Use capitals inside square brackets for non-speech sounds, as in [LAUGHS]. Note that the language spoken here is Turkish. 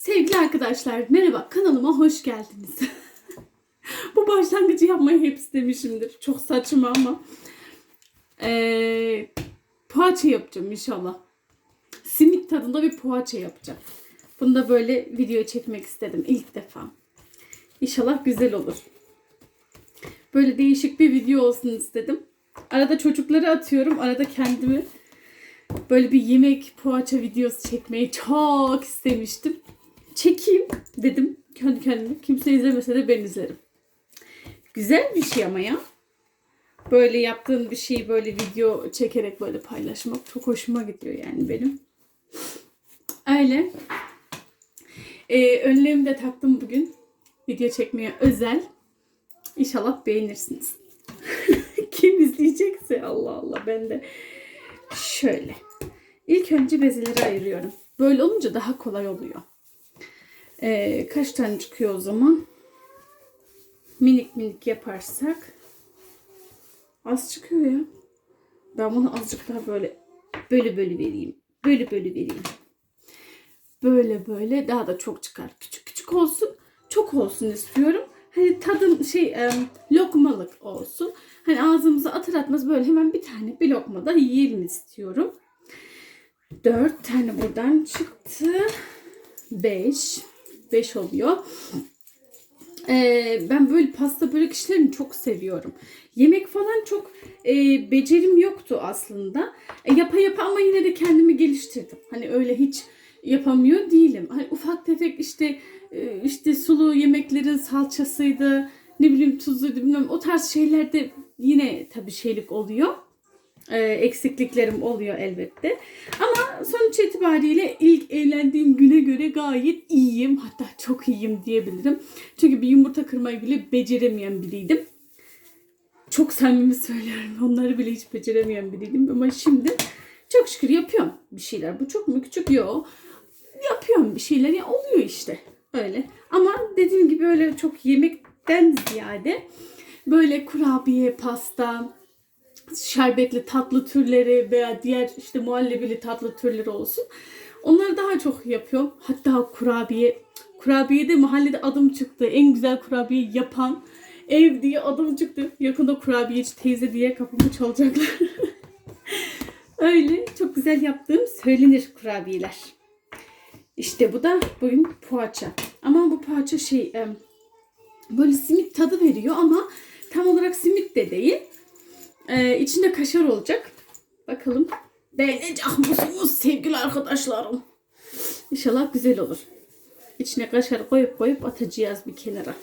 Sevgili arkadaşlar merhaba kanalıma hoş geldiniz. [LAUGHS] Bu başlangıcı yapmayı hep istemişimdir. Çok saçma ama. Ee, poğaça yapacağım inşallah. Simit tadında bir poğaça yapacağım. Bunu da böyle video çekmek istedim ilk defa. İnşallah güzel olur. Böyle değişik bir video olsun istedim. Arada çocukları atıyorum. Arada kendimi böyle bir yemek poğaça videosu çekmeyi çok istemiştim. Çekeyim dedim kendi kendime. Kimse izlemese de ben izlerim. Güzel bir şey ama ya. Böyle yaptığın bir şeyi böyle video çekerek böyle paylaşmak çok hoşuma gidiyor yani benim. Öyle. Ee, önlüğümü de taktım bugün. Video çekmeye özel. İnşallah beğenirsiniz. [LAUGHS] Kim izleyecekse Allah Allah ben de şöyle. İlk önce bezeleri ayırıyorum. Böyle olunca daha kolay oluyor. Ee, kaç tane çıkıyor o zaman? Minik minik yaparsak az çıkıyor ya. Ben bunu azıcık daha böyle böyle böyle vereyim. Böyle böyle vereyim. Böyle böyle daha da çok çıkar. Küçük küçük olsun. Çok olsun istiyorum. Hani tadım şey e, lokmalık olsun. Hani ağzımıza atır atmaz böyle hemen bir tane bir lokmada yiyelim istiyorum. Dört tane buradan çıktı. Beş. Beş oluyor. Ee, ben böyle pasta börek işlerini çok seviyorum. Yemek falan çok e, becerim yoktu aslında. E, yapa yapa ama yine de kendimi geliştirdim. Hani öyle hiç yapamıyor değilim. Hani ufak tefek işte e, işte sulu yemeklerin salçasıydı, ne bileyim tuzluydu bilmem o tarz şeylerde yine tabii şeylik oluyor. E, eksikliklerim oluyor elbette. Ama sonuç itibariyle ilk evlendiğim güne göre gayet iyiyim. Hatta çok iyiyim diyebilirim. Çünkü bir yumurta kırmayı bile beceremeyen biriydim. Çok samimi söylüyorum. [LAUGHS] Onları bile hiç beceremeyen biriydim. Ama şimdi çok şükür yapıyorum bir şeyler. Bu çok mu küçük? Yok. Yapıyorum bir şeyler. Ya oluyor işte. Öyle. Ama dediğim gibi öyle çok yemekten ziyade böyle kurabiye, pasta, şerbetli tatlı türleri veya diğer işte muhallebili tatlı türleri olsun. Onları daha çok yapıyorum. Hatta kurabiye, kurabiyede mahallede adım çıktı. En güzel kurabiye yapan ev diye adım çıktı. Yakında kurabiyeci teyze diye kapımı çalacaklar. [LAUGHS] Öyle çok güzel yaptığım söylenir kurabiyeler. İşte bu da bugün poğaça. Ama bu poğaça şey böyle simit tadı veriyor ama tam olarak simit de değil. Ee, içinde kaşar olacak. Bakalım beğenecek musunuz sevgili arkadaşlarım? İnşallah güzel olur. İçine kaşar koyup koyup atacağız bir kenara.